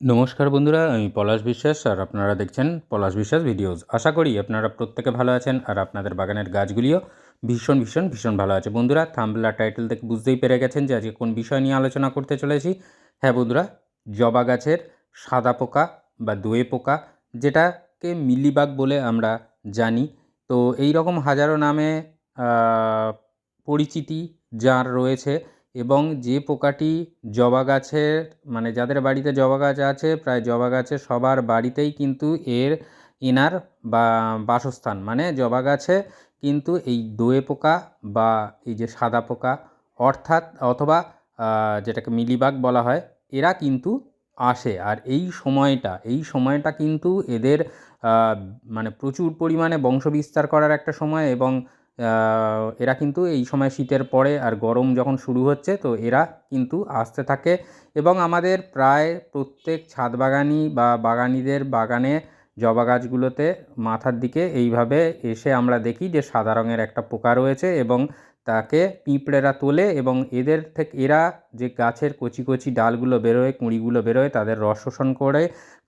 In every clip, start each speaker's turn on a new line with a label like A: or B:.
A: নমস্কার বন্ধুরা, আমি পলাশ বিশ্বাস আর আপনারা দেখছেন পলাশ বিশ্বাস ভিডিওস। আশা করি আপনারা প্রত্যেকে ভালো আছেন আর আপনাদের বাগানের গাছগুলিও ভীষণ ভীষণ ভীষণ ভালো আছে। বন্ধুরা থাম্বলা টাইটেল থেকে বুঝতেই পেরে গেছেন যে আজকে কোন বিষয় নিয়ে আলোচনা করতে চলেছি। হ্যাঁ বন্ধুরা, জবা গাছের সাদা পোকা বা দোয়ে পোকা যেটাকে মিলিবাগ বলে আমরা জানি। তো এই রকম হাজারো নামে পরিচিতি যার রয়েছে। এবং যে পোকাটি জবা গাছের মানে যাদের বাড়িতে জবা গাছ আছে, প্রায় জবা গাছে সবার বাড়িতেই কিন্তু এর এনার বা বাসস্থান মানে জবা গাছে কিন্তু এই দোয়ে পোকা বা এই যে সাদা পোকা, অর্থাৎ অথবা যেটাকে মিলিবাগ বলা হয়, এরা কিন্তু আসে। আর এই সময়টা এই সময়টা কিন্তু এদের মানে প্রচুর পরিমাণে বংশবিস্তার করার একটা সময় এবং এরা কিন্তু এই সময় শীতের পরে আর গরম যখন শুরু হচ্ছে, তো এরা কিন্তু আসতে থাকে। এবং আমাদের প্রায় প্রত্যেক ছাদ বাগানি বা বাগানিদের বাগানে জবা গাছগুলোতে মাথার দিকে এইভাবে এসে আমরা দেখি যে সাদা রঙের একটা পোকা রয়েছে এবং তাকে পিঁপড়েরা তোলে এবং এদের থেকে, এরা যে গাছের কচি কচি ডালগুলো বেরোয়, কুঁড়িগুলো বেরোয়, তাদের রস শোষণ করে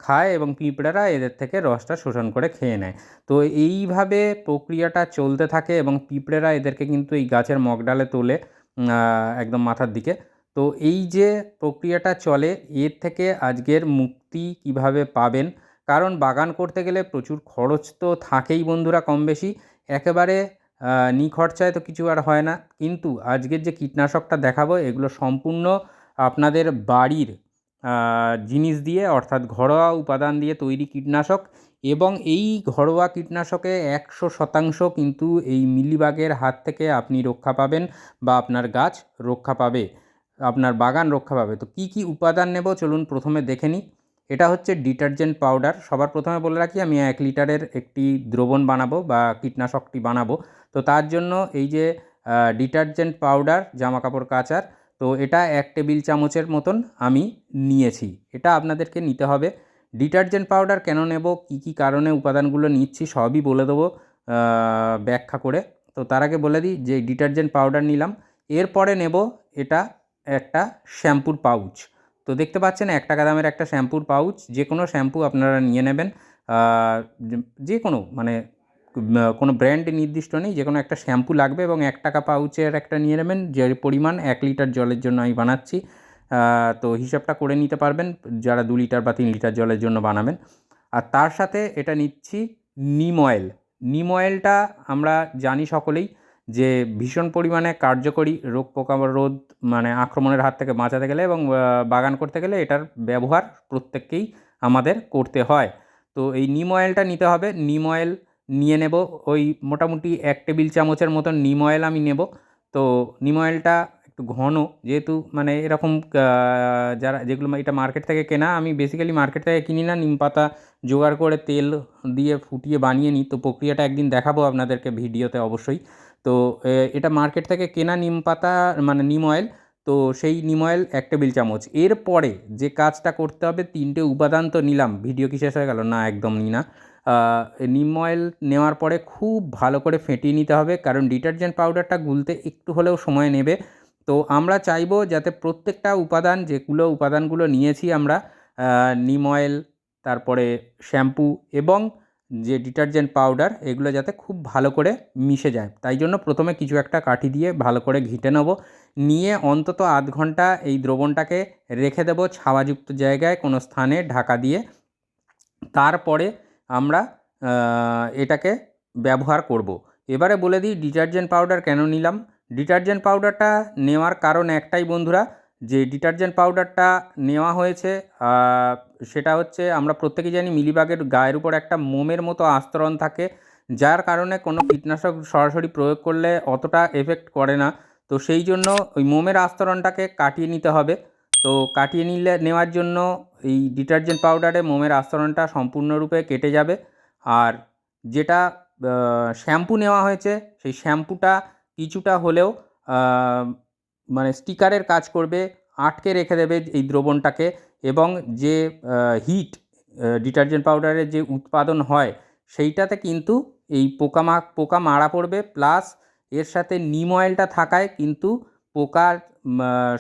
A: খায় এবং পিঁপড়েরা এদের থেকে রসটা শোষণ করে খেয়ে নেয়। তো এইভাবে প্রক্রিয়াটা চলতে থাকে এবং পিঁপড়েরা এদেরকে কিন্তু এই গাছের মগডালে তোলে একদম মাথার দিকে। তো এই যে প্রক্রিয়াটা চলে, এর থেকে আজকের মুক্তি কীভাবে পাবেন? কারণ বাগান করতে গেলে প্রচুর খরচ তো থাকেই বন্ধুরা কম বেশি একেবারে নিখরচায় তো কিছু আর হয় না। কিন্তু আজকের যে কীটনাশকটা দেখাবো, এগুলো সম্পূর্ণ আপনাদের বাড়ির জিনিস দিয়ে, অর্থাৎ ঘরোয়া উপাদান দিয়ে তৈরি কীটনাশক এবং এই ঘরোয়া কীটনাশকে একশো শতাংশ কিন্তু এই মিলিবাগের হাত থেকে আপনি রক্ষা পাবেন বা আপনার গাছ রক্ষা পাবে, আপনার বাগান রক্ষা পাবে। তো কী কী উপাদান নেব? চলুন প্রথমে দেখে নিই। এটা হচ্ছে ডিটারজেন্ট পাউডার। সবার প্রথমে বলে রাখি, আমি এক লিটারের একটি দ্রবণ বানাবো বা কীটনাশকটি বানাবো। তো তার জন্য এই যে ডিটারজেন্ট পাউডার জামা কাপড় কাচার, তো এটা এক টেবিল চামচের মতন আমি নিয়েছি। এটা আপনাদেরকে নিতে হবে। ডিটারজেন্ট পাউডার কেন নেব, কী কী কারণে উপাদানগুলো নিচ্ছি, সবই বলে দেবো ব্যাখ্যা করে। তো তার আগে বলে দিই, যে ডিটারজেন্ট পাউডার নিলাম। এরপরে নেব এটা একটা শ্যাম্পুর পাউচ। তো দেখতে পাচ্ছেন এক টাকা দামের একটা শ্যাম্পুর পাউচ, যে কোনো শ্যাম্পু আপনারা নিয়ে নেবেন। যে- কোনো মানে কোনো ব্র্যান্ড নির্দিষ্ট নেই, যে কোনো একটা শ্যাম্পু লাগবে এবং এক টাকা পাউচের একটা নিয়ে নেবেন, যে পরিমাণ এক লিটার জলের জন্য আমি বানাচ্ছি। তো হিসাবটা করে নিতে পারবেন, যারা দু লিটার বা তিন লিটার জলের জন্য বানাবেন। আর তার সাথে এটা নিচ্ছি নিম অয়েল। নিম অয়েলটা আমরা জানি সকলেই যে ভীষণ পরিমাণে কার্যকরী রোগ পোকা রোধ মানে আক্রমণের হাত থেকে বাঁচাতে গেলে এবং বাগান করতে গেলে এটার ব্যবহার প্রত্যেককেই আমাদের করতে হয়। তো এই নিম অয়েলটা নিতে হবে। নিম অয়েল নিয়ে নেব। ওই মোটামুটি এক টেবিল চামচের মতন নিম অয়েল আমি নেব। তো নিম অয়েলটা একটু ঘন, যেহেতু মানে এরকম যারা যেগুলো এটা মার্কেট থেকে কেনা, আমি বেসিক্যালি মার্কেট থেকে কিনি না। নিম পাতা জোগাড় করে তেল দিয়ে ফুটিয়ে বানিয়ে নিই তো প্রক্রিয়াটা একদিন দেখাবো আপনাদেরকে ভিডিওতে অবশ্যই। তো এটা মার্কেট থেকে কেনা নিম পাতা মানে নিম অয়েল, তো সেই নিম অয়েল এক টেবিল চামচ। এরপরে যে কাজটা করতে হবে, তিনটে উপাদান তো নিলাম, ভিডিও কি শেষ হয়ে গেল? না, একদম নি না। নিম অয়েল নেওয়ার পরে খুব ভালো করে ফেটিয়ে নিতে হবে, কারণ ডিটারজেন্ট পাউডারটা গুলতে একটু হলেও সময় নেবে। তো আমরা চাইব যাতে প্রত্যেকটা উপাদান, যেগুলো উপাদানগুলো নিয়েছি আমরা নিম অয়েল, তারপরে শ্যাম্পু এবং যে ডিটারজেন্ট পাউডার, এগুলো যাতে খুব ভালো করে মিশে যায়। তাই জন্য প্রথমে কিছু একটা কাঠি দিয়ে ভালো করে ঘিটে নেব। নিয়ে অন্তত আধ ঘণ্টা এই দ্রবণটাকে রেখে দেবো ছাওয়াযুক্ত জায়গায় কোনো স্থানে ঢাকা দিয়ে। তারপরে আমরা এটাকে ব্যবহার করব। এবারে বলে দিই, ডিটারজেন্ট পাউডার কেন নিলাম? ডিটারজেন্ট পাউডারটা নেওয়ার কারণ একটাই বন্ধুরা যে ডিটারজেন্ট পাউডারটা নেওয়া হয়েছে সেটা হচ্ছে আমরা প্রত্যেকেই জানি মিলিবাগের গায়ের উপর একটা মোমের মতো আস্তরণ থাকে, যার কারণে কোনো কীটনাশক সরাসরি প্রয়োগ করলে অতটা এফেক্ট করে না। তো সেই জন্য ওই মোমের আস্তরণটাকে কাটিয়ে নিতে হবে। তো কাটিয়ে নিলে, নেওয়ার জন্য এই ডিটারজেন্ট পাউডারে মোমের আস্তরণটা সম্পূর্ণরূপে কেটে যাবে। আর যেটা শ্যাম্পু নেওয়া হয়েছে, সেই শ্যাম্পুটা কিছুটা হলেও মানে স্টিকারের কাজ করবে, আটকে রেখে দেবে এই দ্রবণটাকে এবং যে হিট ডিটারজেন্ট পাউডারের যে উৎপাদন হয়, সেইটাতে কিন্তু এই পোকা মা পোকা মারা পড়বে প্লাস এর সাথে নিম অয়েলটা থাকায় কিন্তু পোকার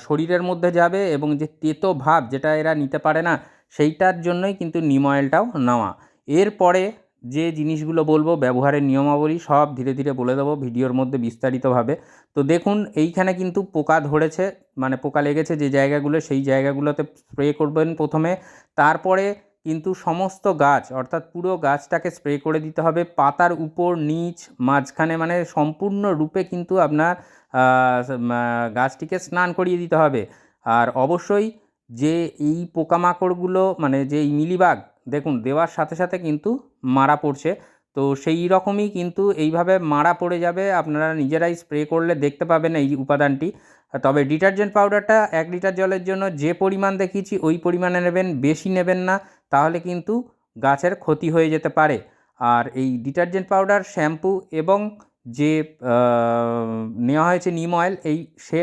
A: শরীরের মধ্যে যাবে এবং যে তেতো ভাব যেটা এরা নিতে পারে না, সেইটার জন্যই কিন্তু নিম অয়েলটাও নেওয়া। এরপরে যে জিনিসগুলো বলব, ব্যবহারের নিয়মাবলী সব ধীরে ধীরে বলে দেবো ভিডিওর মধ্যে বিস্তারিতভাবে। তো দেখুন, এইখানে কিন্তু পোকা ধরেছে মানে পোকা লেগেছে যে জায়গাগুলো, সেই জায়গাগুলোতে স্প্রে করবেন প্রথমে। তারপরে কিন্তু সমস্ত গাছ, অর্থাৎ পুরো গাছটাকে স্প্রে করে দিতে হবে পাতার উপর, নিচ, মাঝখানে মানে সম্পূর্ণ রূপে কিন্তু আপনার গাছটিকে স্নান করিয়ে দিতে হবে। আর অবশ্যই যে এই পোকামাকড়গুলো মানে যে এই মিলিবাগ, দেখুন, দেওয়ার সাথে সাথে কিন্তু মারা পড়ছে। তো সেই রকমই কিন্তু এইভাবে মারা পড়ে যাবে। আপনারা নিজেরাই স্প্রে করলে দেখতে পাবেন এই উপাদানটি। তবে ডিটারজেন্ট পাউডারটা এক লিটার জলের জন্য যে পরিমাণ দেখিয়েছি, ওই পরিমাণে নেবেন, বেশি নেবেন না, তাহলে কিন্তু গাছের ক্ষতি হয়ে যেতে পারে। আর এই ডিটারজেন্ট পাউডার, শ্যাম্পু এবং যে নেওয়া হয়েছে নিম অয়েল, এই সে,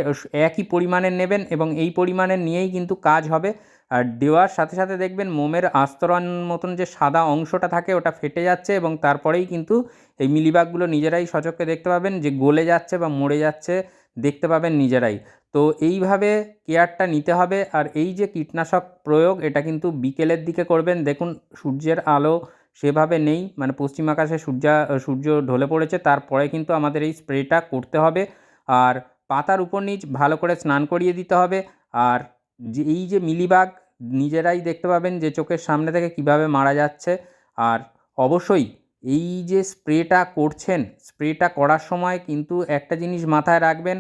A: একই পরিমাণের নেবেন এবং এই পরিমাণের নিয়েই কিন্তু কাজ হবে। আর দেওয়ার সাথে সাথে দেখবেন মোমের আস্তরণ মতন যে সাদা অংশটা থাকে ওটা ফেটে যাচ্ছে এবং তারপরেই কিন্তু এই মিলিবাগগুলো নিজেরাই সচক্ষে দেখতে পাবেন যে গলে যাচ্ছে বা মরে যাচ্ছে দেখতে পাবেন নিজেরাই। তো এইভাবে কেয়ারটা নিতে হবে আর এই যে কীটনাশক প্রয়োগ এটা কিন্তু বিকেলের দিকে করবেন। দেখুন সূর্যের আলো সেভাবে নেই মানে পশ্চিম আকাশে সূর্যা, সূর্য ঢলে পড়েছে, তারপরে কিন্তু আমাদের এই স্প্রেটা করতে হবে। আর পাতার উপর নিচ ভালো করে স্নান করিয়ে দিতে হবে। আর যে এই যে মিলিবাগ, নিজেরাই দেখতে পাবেন যে চোখের সামনে থেকে কীভাবে মারা যাচ্ছে। আর অবশ্যই এই যে স্প্রেটা করছেন, স্প্রেটা করার সময় কিন্তু একটা জিনিস মাথায় রাখবেন,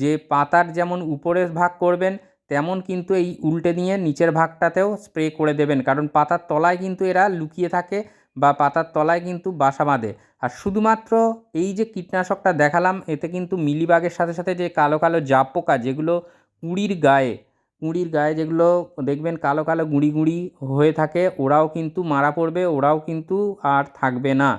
A: যে পাতার যেমন উপরের ভাগ করবেন, তেমন কিন্তু এই উল্টে নিয়ে নিচের ভাগটাতেও স্প্রে করে দেবেন। কারণ পাতার তলায় কিন্তু এরা লুকিয়ে থাকে বা পাতার তলায় কিন্তু বাসা বাঁধে। আর শুধুমাত্র এই যে কীটনাশকটা দেখালাম, এতে কিন্তু মিলিবাগের সাথে সাথে যে কালো কালো জাপ পোকা যেগুলো কুঁড়ির গায়ে কুঁড়ির গায়ে যেগুলো দেখবেন কালো কালো গুঁড়ি গুঁড়ি হয়ে থাকে, ওরাও কিন্তু মারা পড়বে, ওরাও কিন্তু আর থাকবে না।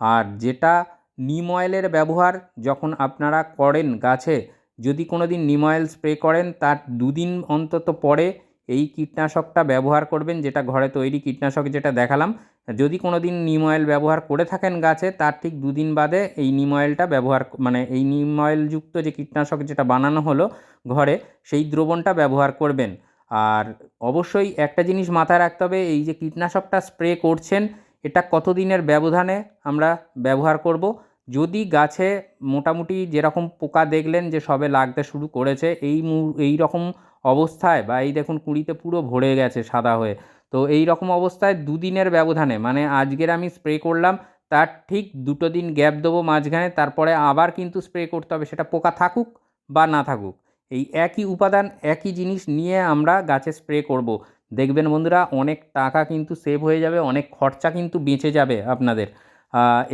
A: আর যেটা নিম অয়েলের ব্যবহার যখন আপনারা করেন গাছে, যদি কোনো দিন নিম অয়েল স্প্রে করেন, তার দুদিন অন্তত পরে এই কীটনাশকটা ব্যবহার করবেন, যেটা ঘরে তৈরি কীটনাশক যেটা দেখালাম যদি কোনো দিন নিম অয়েল ব্যবহার করে থাকেন গাছে, তার ঠিক দুদিন বাদে এই নিম অয়েলটা ব্যবহার মানে এই নিম অয়েলযুক্ত যে কীটনাশক যেটা বানানো হলো ঘরে, সেই দ্রবণটা ব্যবহার করবেন। আর অবশ্যই একটা জিনিস মাথায় রাখতে হবে, এই যে কীটনাশকটা স্প্রে করছেন, এটা কতদিনের ব্যবধানে আমরা ব্যবহার করব? যদি গাছে মোটামুটি যেরকম পোকা দেখলেন যে সবে লাগতে শুরু করেছে, এই এই রকম অবস্থায় বা এই দেখুন কুঁড়িতে পুরো ভরে গেছে সাদা হয়ে তো এই রকম অবস্থায় দুদিনের ব্যবধানে মানে আজকের আমি স্প্রে করলাম, তার ঠিক দুটো দিন গ্যাপ দেবো মাঝখানে, তারপরে আবার কিন্তু স্প্রে করতে হবে, সেটা পোকা থাকুক বা না থাকুক। এই একই উপাদান, একই জিনিস নিয়ে আমরা গাছে স্প্রে করব। দেখবেন বন্ধুরা, অনেক টাকা কিন্তু সেভ হয়ে যাবে, অনেক খরচা কিন্তু বেঁচে যাবে আপনাদের।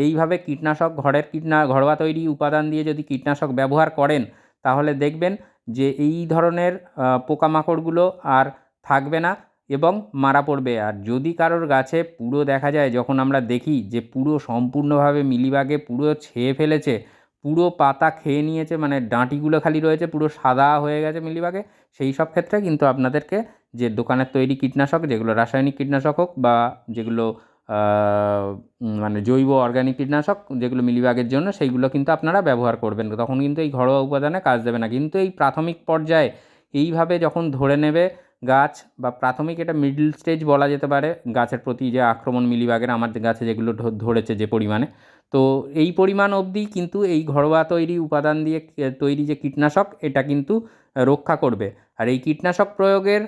A: এইভাবে কীটনাশক ঘরের কীটনা, ঘরোয়া তৈরি উপাদান দিয়ে যদি কীটনাশক ব্যবহার করেন, তাহলে দেখবেন যে এই ধরনের পোকামাকড়গুলো আর থাকবে না। এবং মারা পড়বে। আর যদি কারোর গাছে পুরো দেখা যায়, যখন আমরা দেখি যে পুরো সম্পূর্ণভাবে মিলিবাগে পুরো ছেয়ে ফেলেছে, পুরো পাতা খেয়ে নিয়েছে মানে ডাঁটিগুলো খালি রয়েছে, পুরো সাদা হয়ে গেছে মিলিবাগে, সেই সব ক্ষেত্রে কিন্তু আপনাদেরকে যে দোকানের তৈরি কীটনাশক, যেগুলো রাসায়নিক কীটনাশক হোক বা যেগুলো মানে জৈব অর্গ্যানিক কীটনাশক যেগুলো মিলিবাগের জন্য, সেইগুলো কিন্তু আপনারা ব্যবহার করবেন। তখন কিন্তু এই ঘরোয়া উপাদানে কাজ দেবে না। কিন্তু এই প্রাথমিক পর্যায়ে এইভাবে যখন ধরে নেবে গাছ বা প্রাথমিক এটা মিডল স্টেজ বলা যেতে পারে। গাছের প্রতি যে আক্রমণ মিলিবাগের আমার গাছে যেগুলো ধরেছে যে পরিমাণে। তো এই পরিমাণ অবধি কিন্তু এই ঘরোয়া তৈরি উপাদান দিয়ে তৈরি যে কীটনাশক, এটা কিন্তু রক্ষা করবে। আর এই কীটনাশক প্রয়োগের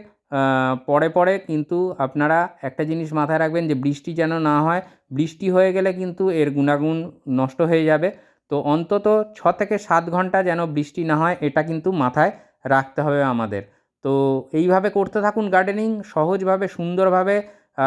A: পরে পরে কিন্তু আপনারা একটা জিনিস মাথায় রাখবেন যে বৃষ্টি যেন না হয়, বৃষ্টি হয়ে গেলে কিন্তু এর গুণাগুণ নষ্ট হয়ে যাবে। তো অন্তত ছ থেকে সাত ঘণ্টা যেন বৃষ্টি না হয়, এটা কিন্তু মাথায় রাখতে হবে আমাদের। তো এইভাবে করতে থাকুন গার্ডেনিং সহজভাবে, সুন্দরভাবে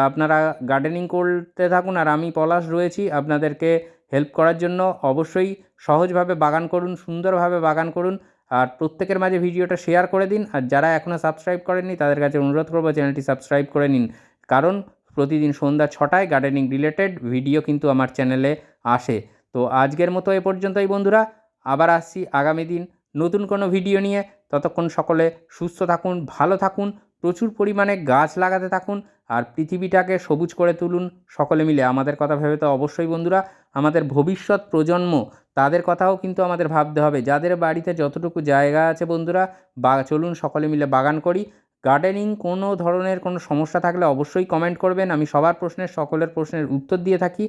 A: আপনারা গার্ডেনিং করতে থাকুন। আর আমি পলাশ রয়েছি, আপনাদেরকে হেল্প করার জন্য। অবশ্যই সহজভাবে বাগান করুন, সুন্দরভাবে বাগান করুন। আর প্রত্যেকের মাঝে ভিডিওটা শেয়ার করে দিন। আর যারা এখনও সাবস্ক্রাইব করেননি, তাদের কাছে অনুরোধ করব চ্যানেলটি সাবস্ক্রাইব করে নিন। কারণ প্রতিদিন সন্ধ্যা ছটায় গার্ডেনিং রিলেটেড ভিডিও কিন্তু আমার চ্যানেলে আসে। তো আজকের মতো এ পর্যন্তই বন্ধুরা। আবার আসছি আগামী দিন নতুন কোনো ভিডিও নিয়ে। ততক্ষণ সকলে সুস্থ থাকুন, ভালো থাকুন, প্রচুর পরিমাণে গাছ লাগাতে থাকুন আর পৃথিবীটাকে সবুজ করে তুলুন সকলে মিলে। আমাদের কথা ভেবে তো অবশ্যই বন্ধুরা, আমাদের ভবিষ্যৎ প্রজন্ম, তাদের কথাও কিন্তু আমাদের ভাবতে হবে। যাদের বাড়িতে যতটুকু জায়গা আছে বন্ধুরা, বা চলুন সকলে মিলে বাগান করি। গার্ডেনিং কোনো ধরনের কোনো সমস্যা থাকলে অবশ্যই কমেন্ট করবেন। আমি সবার প্রশ্নের, সকলের প্রশ্নের উত্তর দিয়ে থাকি।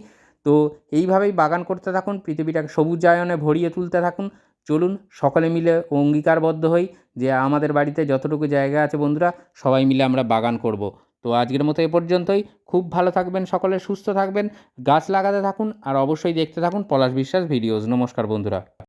A: তো এইভাবেই বাগান করতে থাকুন, পৃথিবীটাকে সবুজায়নে ভরিয়ে তুলতে থাকুন। চলুন সকলে মিলে অঙ্গীকারবদ্ধ হই যে আমাদের বাড়িতে যতটুকু জায়গা আছে বন্ধুরা, সবাই মিলে আমরা বাগান করব। তো আজকের মতো এ পর্যন্তই। খুব ভালো থাকবেন সকলে, সুস্থ থাকবেন, গাছ লাগাতে থাকুন আর অবশ্যই দেখতে থাকুন পলাশ বিশ্বাস ভিডিওস। নমস্কার বন্ধুরা।